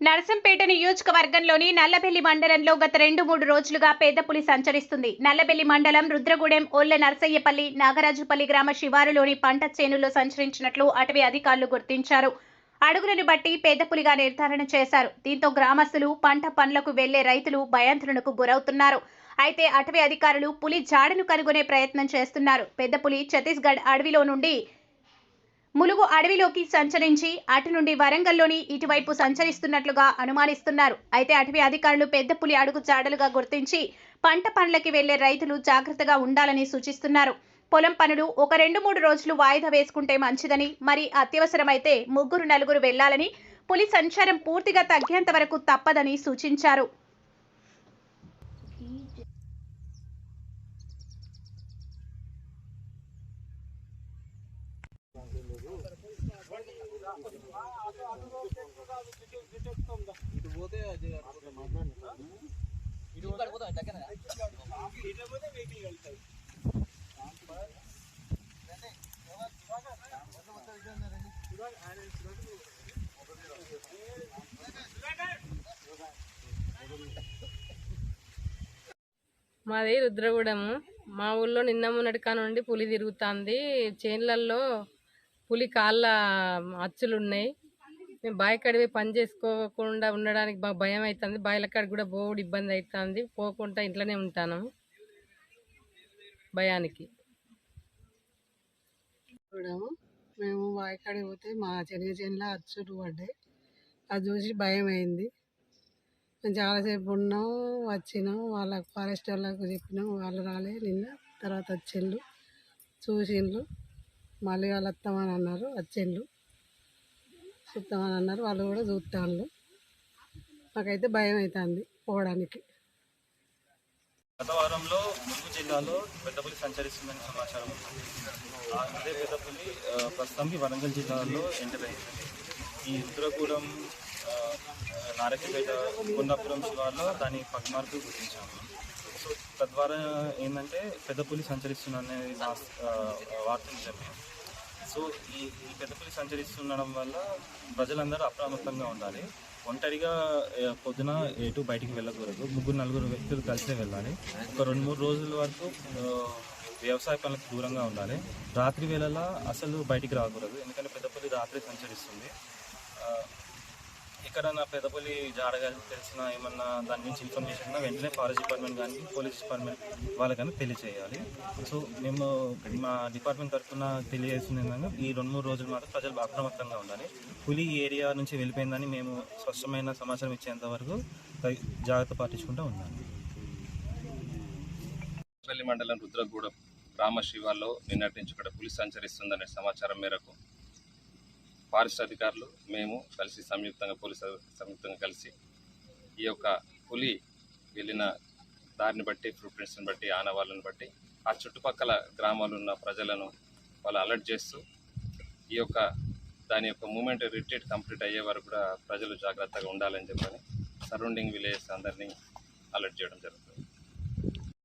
నరసంపేట నియోజకవర్గంలోని నల్లబెల్లి మండలంలో గత రెండు మూడు రోజులుగా పేదపులి సంచరిస్తుంది. నల్లబెల్లి మండలం రుద్రగూడెం ఓళ్ళ నరసయ్యపల్లి నాగరాజుపల్లి గ్రామ శివారులోని పంట చేనులో సంచరించినట్లు అటవీ అధికారులు గుర్తించారు. అడుగులను బట్టి పేదపులిగా నిర్ధారణ చేశారు. దీంతో గ్రామస్తులు పంట పనులకు వెళ్ళే రైతులు భయాంతులకు గురవుతున్నారు. అయితే అటవీ అధికారులు పులి జాడను కనుగొనే ప్రయత్నం చేస్తున్నారు. పెద్దపులి ఛత్తీస్గఢ్ అడవిలో నుండి ములుగు అడవిలోకి సంచరించి అటు నుండి వరంగల్లోని ఇటువైపు సంచరిస్తున్నట్లుగా అనుమానిస్తున్నారు. అయితే అటవీ అధికారులు పెద్ద పులి అడుగు జాడలుగా గుర్తించి పంట పనులకి వెళ్ళే రైతులు జాగ్రత్తగా ఉండాలని సూచిస్తున్నారు. పొలం పనులు ఒక రెండు మూడు రోజులు వాయిదా వేసుకుంటే మంచిదని మరి అత్యవసరమైతే ముగ్గురు నలుగురు వెళ్ళాలని పులి సంచారం పూర్తిగా తగ్గేంత వరకు తప్పదని సూచించారు. మాది రుద్రగూడెము. మా ఊళ్ళో నిన్న మొన్నటి నుండి పులి తిరుగుతుంది. చేన్లల్లో పులి కాళ్ళ అచ్చులు ఉన్నాయి మేము బావి పోయి పని చేసుకోకుండా ఉండడానికి బాగా భయం అవుతుంది బావిల కూడా బోవుడు ఇబ్బంది అవుతుంది పోకుండా ఇంట్లోనే ఉంటాను భయానికి. చూడము. మేము వాయికాడికి పోతే మా చెనిగ చేనులో అచ్చులు పడ్డాయి. అది చూసి భయం అయింది మేము చాలాసేపు ఉన్నాం వచ్చినాం. వాళ్ళకు ఫారెస్ట్ వాళ్ళకు చెప్పినాం. వాళ్ళు రాలే నిన్న తర్వాత వచ్చిండ్రు. చూసిండ్రు. మళ్ళీ వాళ్ళు వస్తామని అన్నారు వచ్చిండ్రు. చూస్తామని అన్నారు వాళ్ళు కూడా చూస్తాను నాకైతే భయం అవుతుంది పోవడానికి. గత వారంలో ములుగు జిల్లాలో పెద్దపులి సంచరిస్తుందని సమాచారం. అదే పెద్దపులి ప్రస్తుతానికి వరంగల్ జిల్లాలో ఎంటర్ అయింది. ఈ రుద్రగూడెం ఆ, నారకిపేట కొండాపురం శివార్లో దాని పగ్మార్కు గుర్తించాము. సో తద్వారా ఏంటంటే పెద్ద పులి సంచరిస్తున్న ఆ, వార్త నిజమే. సో ఈ ఈ పెద్దపులి సంచరిస్తుండడం వల్ల ప్రజలందరూ అప్రమత్తంగా ఉండాలి. ఒంటరిగా పొద్దున ఎటు బయటికి వెళ్ళకూడదు. ముగ్గురు నలుగురు వ్యక్తులు కలిసే వెళ్ళాలి. ఒక రెండు మూడు రోజుల వరకు వ్యవసాయ పనులకు దూరంగా ఉండాలి. రాత్రి వేళలా అసలు బయటికి రాకూడదు. ఎందుకంటే పెద్దపల్లి రాత్రి సంచరిస్తుంది. ఎక్కడన్నా పెద్దపల్లి జాడగా తెలిసిన ఏమన్నా దాని నుంచి ఇన్ఫర్మేషన్ ఉన్నా వెంటనే ఫారెస్ట్ డిపార్ట్మెంట్ కానీ పోలీస్ డిపార్ట్మెంట్ వాళ్ళకన్నా తెలియజేయాలి సో మేము మా డిపార్ట్మెంట్ తరఫున తెలియజేసిన ఏంటంటే ఈ రెండు మూడు రోజులు మాత్రం ప్రజలు అప్రమత్తంగా ఉండాలి. పులి ఈ ఏరియా నుంచి వెళ్ళిపోయిందని మేము స్పష్టమైన సమాచారం ఇచ్చేంత వరకు జాగ్రత్త పాటించుకుంటూ ఉండాలి. పల్లి మండలం రుద్రగూడెం గ్రామ నిన్నటి నుంచి ఇక్కడ పులి సంచరిస్తుందనే సమాచారం మేరకు ఫారెస్ట్ అధికారులు మేము కలిసి సంయుక్తంగా పోలీసు సంయుక్తంగా కలిసి ఈ యొక్క పులి వెళ్ళిన దారిని బట్టి ఫుట్ ప్రింట్స్ని బట్టి ఆనవాళ్ళని బట్టి ఆ చుట్టుపక్కల గ్రామాలు ఉన్న ప్రజలను వాళ్ళు అలర్ట్ చేస్తూ ఈ యొక్క దాని యొక్క మూమెంట్ రిట్రీట్ కంప్లీట్ అయ్యే వరకు కూడా ప్రజలు జాగ్రత్తగా ఉండాలని చెప్పని సరౌండింగ్ విలేజెస్ అందరినీ అలర్ట్ చేయడం జరుగుతుంది.